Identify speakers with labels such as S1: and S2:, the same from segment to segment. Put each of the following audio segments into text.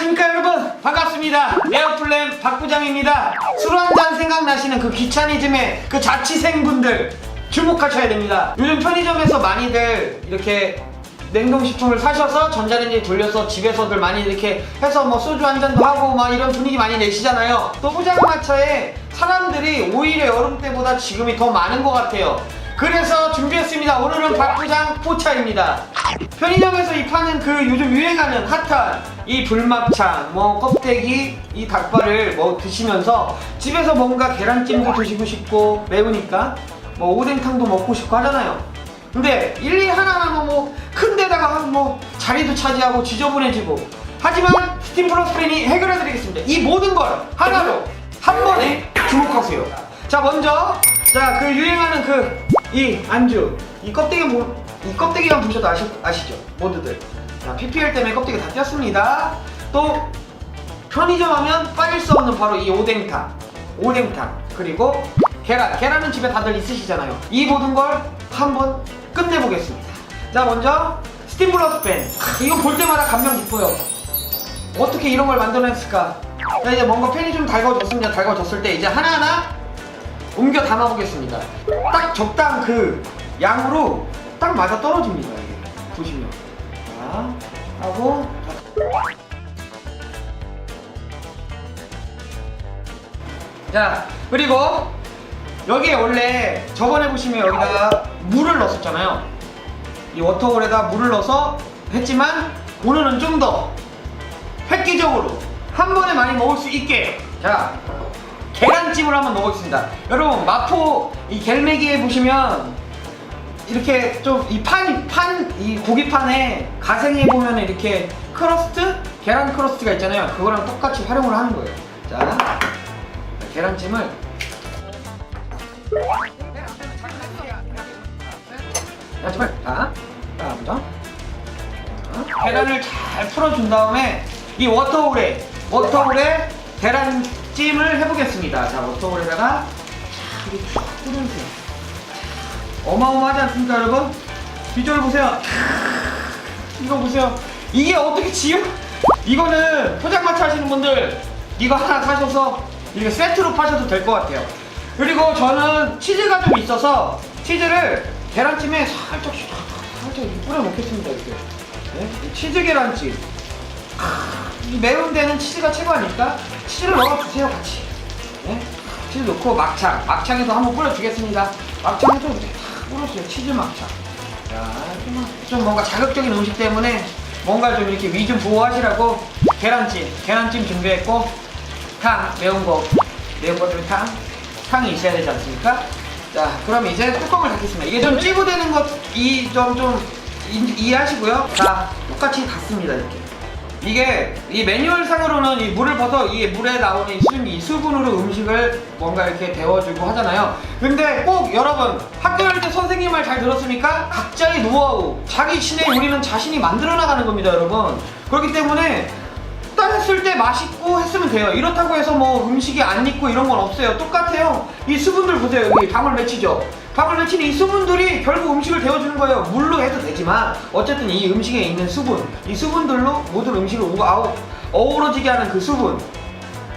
S1: 안녕하십니까 여러분. 반갑습니다. 에어플랜 박부장입니다. 술 한 잔 생각나시는 그 귀차니즘의 그 자취생분들 주목하셔야 됩니다. 요즘 편의점에서 많이들 이렇게 냉동식품을 사셔서 전자레인지에 돌려서 집에서들 많이 이렇게 해서 뭐 소주 한 잔도 하고 막 이런 분위기 많이 내시잖아요. 또 포장마차에 사람들이 오히려 여름 때보다 지금이 더 많은 것 같아요 그래서 준비했습니다 오늘은 박부장 포차입니다 편의점에서 이 파는 그 요즘 유행하는 핫한 이 불막창, 뭐 껍데기, 이 닭발을 뭐 드시면서 집에서 뭔가 계란찜도 드시고 싶고 매우니까 뭐 오뎅탕도 먹고 싶고 하잖아요. 근데 일일이 하나하나 뭐 큰 데다가 뭐 자리도 차지하고 지저분해지고 하지만 스팀 플러스 팬이 해결해 드리겠습니다. 이 모든 걸 하나로 한 번에 주목하세요. 자 먼저 자 그 유행하는 그 이 안주. 이 껍데기 뭐, 이 껍데기만 보셔도 아시, 아시죠? 모두들. 자 PPL 때문에 껍데기 다 꼈습니다. 또 편의점 하면 빠질 수 없는 바로 이 오뎅탕. 오뎅탕. 그리고 계란. 계란은 집에 다들 있으시잖아요. 이 모든 걸 한번 끝내보겠습니다. 자 먼저 스팀 블러스 팬 이거 볼 때마다 감명 깊어요. 어떻게 이런 걸 만들어냈을까? 자 이제 뭔가 팬이 좀 달궈졌습니다. 달궈졌을 때 이제 하나하나 옮겨 담아 보겠습니다. 딱 적당 그 양으로 딱 맞아 떨어집니다. 이게 보시면 자 하고 자 그리고 여기에 원래 저번에 보시면 여기다가 물을 넣었잖아요. 이 워터홀에다 물을 넣어서 했지만 오늘은 좀 더 획기적으로 한 번에 많이 먹을 수 있게 자 계란찜을 한번 넣어보겠습니다. 여러분 마포 이 갤매기에 보시면 이렇게 좀 이 판 판 이 고기판에 가생해 보면 이렇게 크러스트 계란 크러스트가 있잖아요. 그거랑 똑같이 활용을 하는 거예요. 자 계란찜을 계란찜을 자, 자 먼저 자, 계란을 잘 풀어준 다음에 이 워터홀에 워터홀에 계란 찜을 해보겠습니다. 자 워터홀에다가 쭉 뿌려주세요. 어마어마하지 않습니까 여러분? 비주얼 보세요. 이거 보세요. 이게 어떻게 지요? 이거는 포장마차 하시는 분들 이거 하나 사셔서 이렇게 세트로 파셔도 될 것 같아요. 그리고 저는 치즈가 좀 있어서 치즈를 계란찜에 살짝 살짝 뿌려 놓겠습니다 이렇게. 네? 이 치즈 계란찜. 이 매운 데는 치즈가 최고 아닐까? 치즈를 넣어주세요 같이. 네? 치즈 넣고 막창, 막창에도 한번 뿌려주겠습니다. 막창에도 이렇게 탁 뿌려주세요. 치즈 막창. 자, 좀, 좀 뭔가 자극적인 음식 때문에 뭔가 좀 이렇게 위 좀 보호하시라고 계란찜, 계란찜 준비했고 탕, 매운 거, 매운 거 중에 탕, 탕이 있어야 되지 않습니까? 자, 그럼 이제 뚜껑을 닫겠습니다. 이게 좀 찌부되는 것, 이 좀 좀 이해하시고요. 자, 똑같이 닫습니다 이렇게. 이게 이 매뉴얼 상으로는 이 물을 벗어 이 물에 나오는 이 수분으로 음식을 뭔가 이렇게 데워주고 하잖아요. 근데 꼭 여러분 학교 다닐 때 선생님 말 잘 들었습니까? 각자의 노하우, 자기 신의 요리는 자신이 만들어 나가는 겁니다, 여러분. 그렇기 때문에 딱 했을 때 맛있고 했으면 돼요. 이렇다고 해서 뭐 음식이 안 익고 이런 건 없어요. 똑같아요. 이 수분들 보세요. 여기 방울 맺히죠? 방울 맺히는 이 수분들이 결국 음식을 데워주는 거예요. 물로 해도 되지만 어쨌든 이 음식에 있는 수분, 이 수분들로 모든 음식을 우- 아우- 어우러지게 하는 그 수분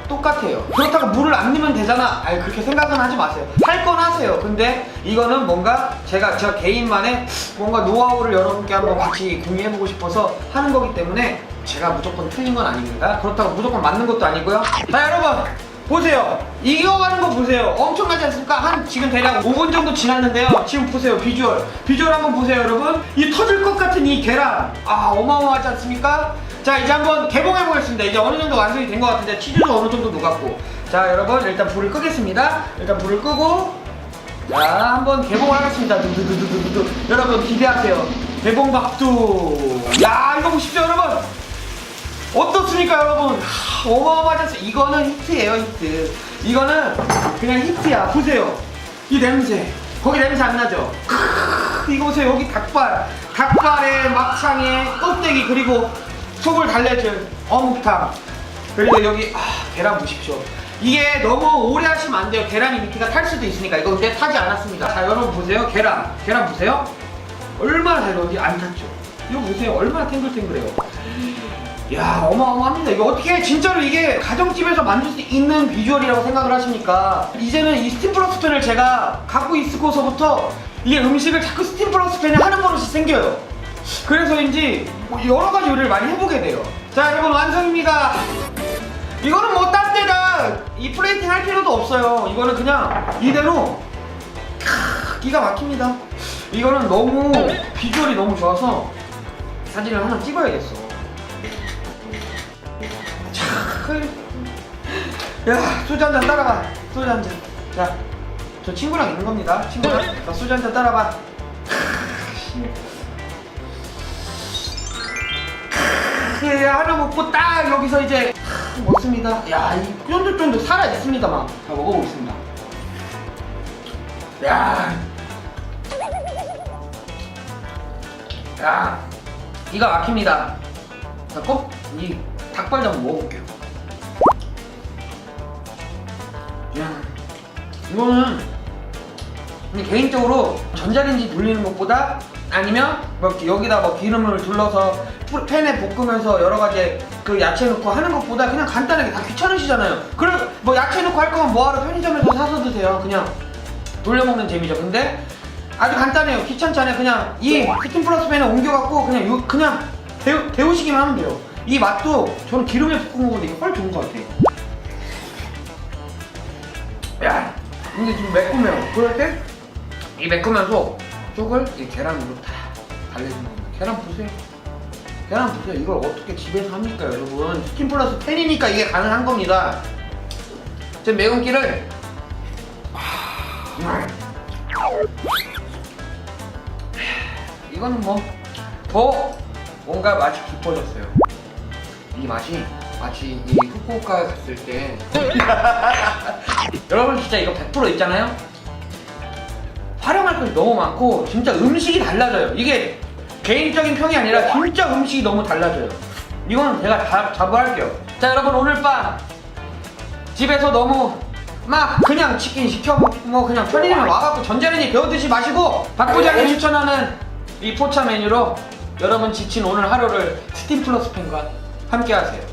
S1: 똑같아요. 그렇다고 물을 안 넣으면 되잖아. 아니 그렇게 생각은 하지 마세요. 할 건 하세요. 근데 이거는 뭔가 제가 저 개인만의 뭔가 노하우를 여러분께 한번 같이 공유해보고 싶어서 하는 거기 때문에 제가 무조건 틀린 건 아닙니다. 그렇다고 무조건 맞는 것도 아니고요. 자 여러분 보세요. 익어가는 거 보세요. 엄청나지 않습니까? 한 지금 대략 5분 정도 지났는데요. 지금 보세요 비주얼. 비주얼 한번 보세요 여러분. 이 터질 것 같은 이 계란. 아 어마어마하지 않습니까? 자 이제 한번 개봉해 보겠습니다. 이제 어느 정도 완성이 된 것 같은데 치즈도 어느 정도 녹았고. 자 여러분 일단 불을 끄겠습니다. 일단 불을 끄고 자 한번 개봉을 하겠습니다. 두두두두두두. 여러분 기대하세요. 개봉 박두. 야 이거 보십시오 여러분. 어떻습니까 여러분? 않습니까? 이거는 히트예요 히트. 이거는 그냥 히트야. 보세요. 이 냄새. 거기 냄새 안 나죠? 크, 이거 보세요 여기 닭발. 닭발에 막창에 껍데기 그리고 속을 달래줄 어묵탕. 그리고 여기 아, 계란 보십시오. 이게 너무 오래 하시면 안 돼요. 계란이 밑에가 탈 수도 있으니까. 이거 근데 타지 않았습니다. 자, 여러분 보세요. 계란. 계란 보세요. 얼마나 잘 여기 안 탔죠? 이거 보세요. 얼마나 탱글탱글해요. 야 어마어마합니다. 이거 어떻게 진짜로 이게 가정집에서 만들 수 있는 비주얼이라고 생각을 하십니까? 이제는 이 스팀 플러스 팬을 제가 갖고 있고서부터 이게 음식을 자꾸 스팀 플러스 팬에 하는 버릇이 생겨요. 그래서인지 뭐 여러 가지 요리를 많이 해보게 돼요. 자 여러분 완성입니다. 이거는 뭐 딴 데다 이 플레이팅 할 필요도 없어요. 이거는 그냥 이대로 캬, 기가 막힙니다. 이거는 너무 비주얼이 너무 좋아서 사진을 하나 찍어야겠어. 자, 야 소주 한 잔 따라봐. 소주 한 잔. 자, 저 친구랑 있는 겁니다. 친구랑 자, 소주 한 잔 따라봐. 그 하나 먹고 딱 여기서 이제 먹습니다. 야, 이 쫀득쫀득 살아 있습니다, 막. 자, 먹어보겠습니다. 야, 야, 기가 막힙니다. 자, 꼭이 닭발도 한번 먹어볼게요. 야, 이거는 근데 개인적으로 전자레인지 돌리는 것보다 아니면 뭐 여기다 뭐 기름을 둘러서 뿌- 팬에 볶으면서 여러 가지 그 야채 넣고 하는 것보다 그냥 간단하게 다 귀찮으시잖아요. 그럼 뭐 야채 넣고 할 거면 뭐하러 편의점에서 사서 드세요. 그냥 돌려 먹는 재미죠. 근데 아주 간단해요. 귀찮지 않아요. 그냥 이 스팀 플러스 팬에 옮겨갖고 그냥 요, 그냥 데우, 데우시기만 하면 돼요. 이 맛도 저는 기름에 볶은 거보다 이게 훨 좋은 것 같아요. 야, 근데 지금 매콤해요. 그럴 때 이 매콤한 속을 이 계란으로 다 달래주는 겁니다. 계란 보세요. 계란 보세요. 이걸 어떻게 집에서 합니까, 여러분? 스팀 플러스 팬이니까 이게 가능한 겁니다. 제 매운기를 하, 이거는 뭐 더 뭔가 맛이 깊어졌어요. 이 맛이 마치 이 후쿠오카 갔을 때 여러분 진짜 이거 100% 있잖아요. 활용할 것이 너무 많고 진짜 음식이 달라져요. 이게 개인적인 평이 아니라 진짜 음식이 너무 달라져요. 이거는 제가 자, 자부할게요. 자 여러분 오늘 밤 집에서 너무 막 그냥 치킨 시켜 먹고 뭐 그냥 편의점에 와갖고 전자레인지 드시 마시고 박 부장이 추천하는 이 포차 메뉴로 여러분 지친 오늘 하루를 스팀 플러스 팬과 함께 하세요.